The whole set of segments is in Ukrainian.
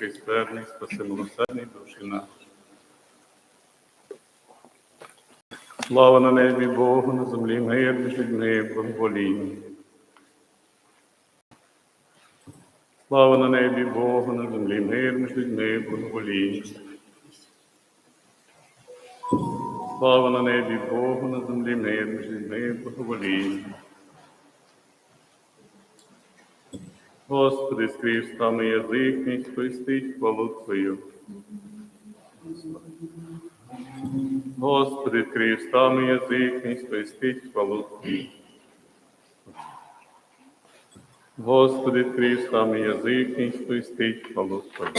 який сперний, спаси милосердний душі наші. Слава на небі Богу, на землі мир між людьми, благовоління. Слава на небі Богу, на землі мир між людьми, благовоління. Слава на небі Богу, на землі мир між людьми, благовоління. Господи, скрізь стами язик мій сповістить хвалу Твою. Господи, скрізь стами язик мій сповістить хвалу Твою. Господи, скрізь стами язик мій сповістить хвалу Твою.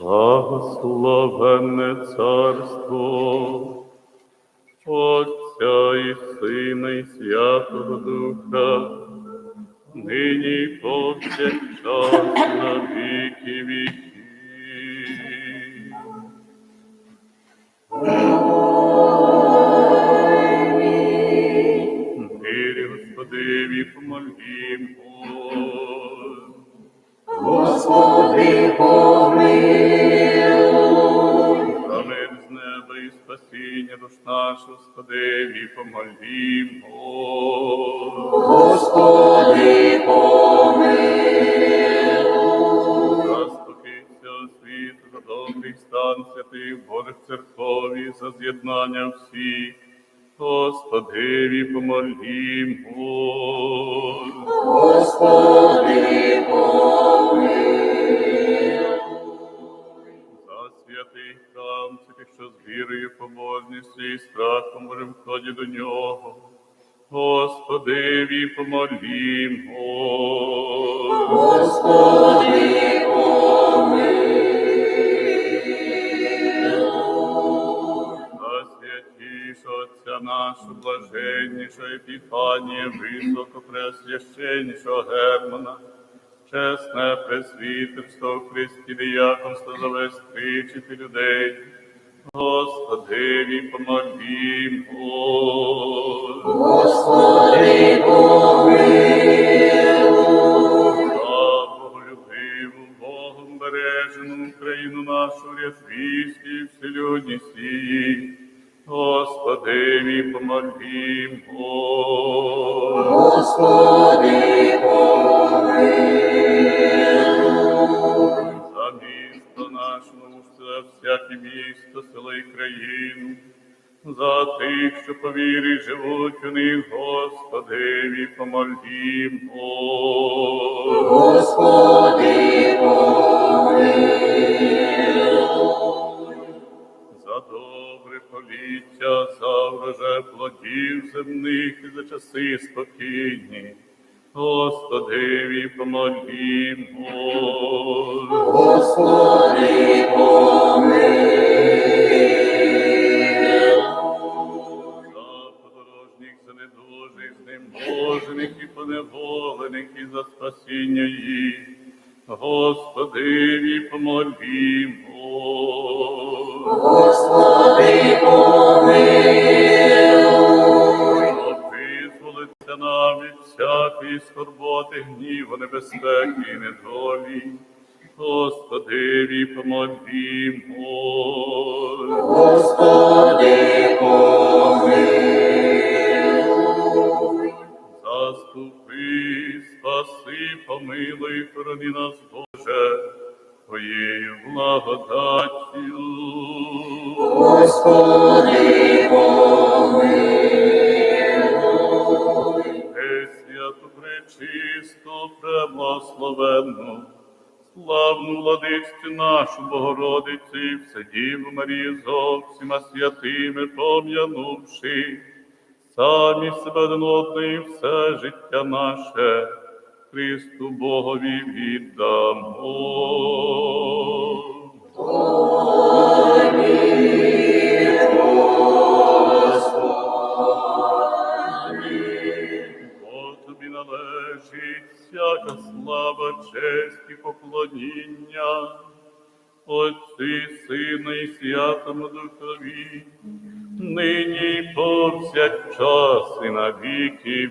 Благословенне царство Отця і Сина і Святого Духа, нині повсякчас на віки віків. Мирі Господеві помолімо. Господи, помилуй, наш, Господеві, помолімо. Господи, помилуй, За спокій цього світу, за добрий стан святих Божих церкові, за з'єднання всіх, Господеві, помолімо. Господи, помилуй, що з вірою, побожністю і страхом Божим вході до нього. Господеві, помолімо. Господи, помилуй, За святішого Отця нашого блаженнішого Епіфанія, високопресвященнішого Германа, чесне пресвітерство в Христі діяконство за весь людей. Господеві помолімо. Господи, помилуй, Боголюбиву, Богом бережену Україну нашу, рятвійські і вселюдність її. Господеві помолімо. Господи, помилуй, місто, село і країну, за тих, що по вірі живуть у них, Господеві помолімо. Господи, помилуй, За добре поліття, за врожай плодів земних і за часи спокійні. Господеві помолімо. Господи, помилуй, За подорожніх, за недужих, знеможених і поневолених, і за спасіння їх. Господеві помолімо. Господи, помилуй, визволиться нам від всякої скорботи, гніву, небезпеки і недолі. Господеві помолімо. Господи, помилуй, Заступи, спаси, помилуй, хорони нас, Боже, Твоєю благодаттю. Господи, помилуй, пречисту, преблагословенну, славну владичцю нашу Богородицю, і вседіву Марію зо всіма святими пом'янувши, самі себе і все життя наше Христу Богові віддамо. Честь і поклоніння, Отці, Сина і Святому Духові, нині повсякчас і на віки